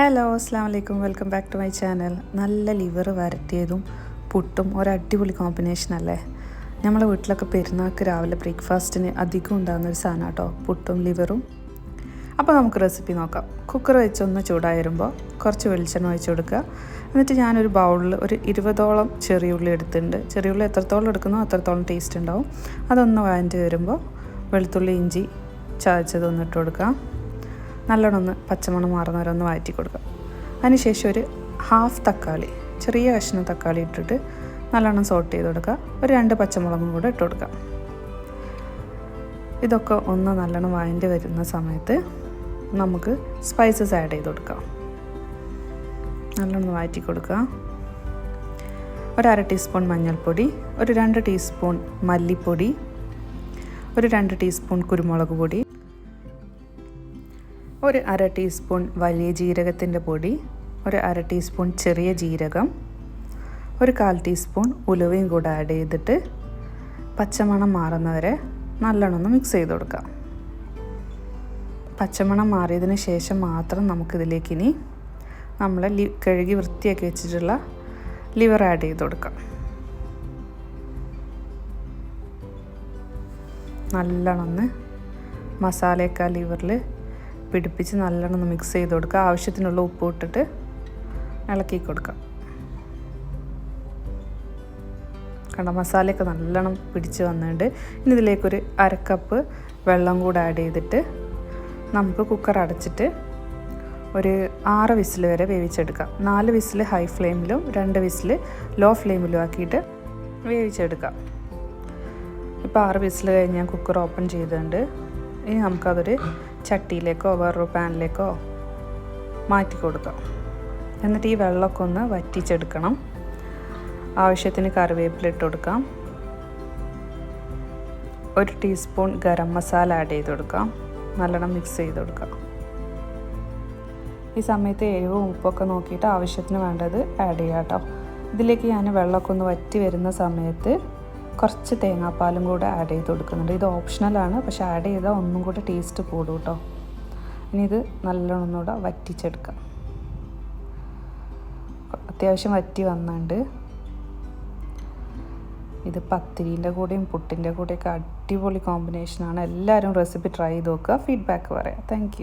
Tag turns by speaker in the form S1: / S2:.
S1: Hello അസ്സാം വലൈക്കും welcome back to my channel നല്ല ലിവർ വരട്ടിയതും പുട്ടും ഒരടിപൊളി കോമ്പിനേഷൻ അല്ലേ? നമ്മളെ വീട്ടിലൊക്കെ പെരുന്നാൾക്ക് രാവിലെ ബ്രേക്ക്ഫാസ്റ്റിന് അധികം ഉണ്ടാകുന്ന ഒരു സാധനം കേട്ടോ പുട്ടും ലിവറും അപ്പോൾ നമുക്ക് റെസിപ്പി നോക്കാം. കുക്കർ വെച്ചൊന്ന് ചൂടായി വരുമ്പോൾ കുറച്ച് വെളിച്ചെണ്ണ ഒഴിച്ച് കൊടുക്കുക. എന്നിട്ട് ഞാനൊരു ബൗളിൽ ഒരു ഇരുപതോളം ചെറിയ ഉള്ളി എടുത്തിട്ടുണ്ട്. ചെറിയ ഉള്ളി എത്രത്തോളം എടുക്കുന്നോ അത്രത്തോളം ടേസ്റ്റ് ഉണ്ടാവും. അതൊന്ന് വഴറ്റി വരുമ്പോൾ വെളുത്തുള്ളി ഇഞ്ചി ചതച്ചതൊന്നിട്ട് കൊടുക്കാം നല്ലോണം ഒന്ന് പച്ചമണം മാറുന്ന വരെ ഒന്ന് വഴറ്റി കൊടുക്കുക അതിനുശേഷം ഒരു ഹാഫ് തക്കാളി ചെറിയ കഷ്ണം തക്കാളി ഇട്ടിട്ട് നല്ലോണം സോട്ട് ചെയ്ത് കൊടുക്കുക. ഒരു രണ്ട് പച്ചമുളകും കൂടെ ഇട്ട് കൊടുക്കുക ഇതൊക്കെ ഒന്ന് നല്ലോണം വഴണ്ടി വരുന്ന സമയത്ത് നമുക്ക് സ്പൈസസ് ആഡ് ചെയ്ത് കൊടുക്കാം. നല്ലോണം വാറ്റി കൊടുക്കുക. ഒരു അര ടീസ്പൂൺ മഞ്ഞൾപ്പൊടി ഒരു രണ്ട് ടീസ്പൂൺ മല്ലിപ്പൊടി ഒരു രണ്ട് ടീസ്പൂൺ കുരുമുളക് പൊടി ഒരു അര ടീസ്പൂൺ വലിയ ജീരകത്തിന്റെ പൊടി ഒരു അര ടീസ്പൂൺ ചെറിയ ജീരകം ഒരു കാൽ ടീസ്പൂൺ ഉലുവയും കൂടെ ആഡ് ചെയ്തിട്ട് പച്ചമണം മാറുന്നവരെ നല്ലോണം ഒന്ന് മിക്സ് ചെയ്ത് കൊടുക്കാം. പച്ചമണം മാറിയതിന് ശേഷം മാത്രം നമുക്കിതിലേക്ക് ഇനി നമ്മൾ ലി കഴുകി വൃത്തിയാക്കി വെച്ചിട്ടുള്ള ലിവർ ആഡ് ചെയ്ത് കൊടുക്കാം. നല്ലോണം ഒന്ന് മസാലയൊക്കെ ലിവറിൽ പിടിപ്പിച്ച് നല്ലോണം മിക്സ് ചെയ്ത് കൊടുക്കുക. ആവശ്യത്തിനുള്ള ഉപ്പ് ഇട്ടിട്ട് ഇളക്കി കൊടുക്കുക. കണ്ട മസാലയൊക്കെ നല്ലോണം പിടിച്ച് വന്നിട്ടുണ്ട്. ഇനി ഇതിലേക്കൊരു അരക്കപ്പ് വെള്ളം കൂടെ ആഡ് ചെയ്തിട്ട് നമുക്ക് കുക്കർ അടച്ചിട്ട് ഒരു ആറ് വിസിൽ വരെ വേവിച്ചെടുക്കാം. നാല് വിസിൽ ഹൈ ഫ്ലെയിമിലും രണ്ട് വിസിൽ ലോ ഫ്ലെയിമിലും ആക്കിയിട്ട് വേവിച്ചെടുക്കാം. ഇപ്പോൾ ആറ് വിസിൽ കഴിഞ്ഞ് ഞാൻ കുക്കർ ഓപ്പൺ ചെയ്തിട്ടുണ്ട്. ഇനി നമുക്കതൊരു ചട്ടിയിലേക്കോ വേറൊരു പാനിലേക്കോ മാറ്റി കൊടുക്കാം. എന്നിട്ട് ഈ വെള്ളമൊക്കെ ഒന്ന് വറ്റിച്ചെടുക്കണം. ആവശ്യത്തിന് കറിവേപ്പില ഇട്ട് കൊടുക്കാം. ഒരു ടീസ്പൂൺ ഗരം മസാല ആഡ് ചെയ്ത് കൊടുക്കാം. നല്ലോണം മിക്സ് ചെയ്ത് കൊടുക്കാം. ഈ സമയത്ത് എരിവും ഉപ്പൊക്കെ നോക്കിയിട്ട് ആവശ്യത്തിന് വേണ്ടത് ആഡ് ചെയ്യാം കേട്ടോ ഇതിലേക്ക് ഞാൻ വെള്ളമൊക്കെ ഒന്ന് വറ്റി വരുന്ന സമയത്ത് കുറച്ച് തേങ്ങാപ്പാലും കൂടെ ആഡ് ചെയ്ത് കൊടുക്കുന്നുണ്ട്. ഇത് ഓപ്ഷണലാണ് പക്ഷേ ആഡ് ചെയ്താൽ ഒന്നും കൂടെ ടേസ്റ്റ് കൂടും കേട്ടോ ഇനി ഇത് നല്ലോണം ഒന്നുകൂടെ വറ്റിച്ചെടുക്കാം. അത്യാവശ്യം വറ്റി വന്നുണ്ട് ഇത് പത്തിരീന്റെ കൂടെയും പുട്ടിന്റെ കൂടെയൊക്കെ അടിപൊളി കോമ്പിനേഷനാണ് എല്ലാവരും റെസിപ്പി ട്രൈ ചെയ്ത് നോക്കുക. ഫീഡ്ബാക്ക് പറയാം. താങ്ക്